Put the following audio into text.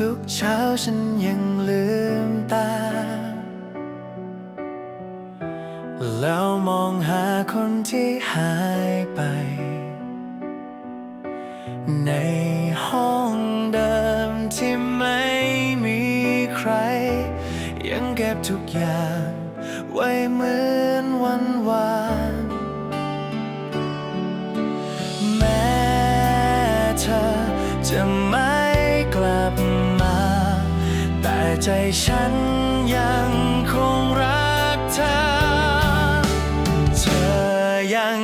ทุกเช้าฉันยังลืมตา แล้วมองหาคนที่หายไป ในห้องเดิมที่ไม่มีใคร ยังเก็บทุกอย่าง ไว้เหมือนวันวานแม้เธอจะม่ก ใจฉันยังคงรักเธอ เธอยัง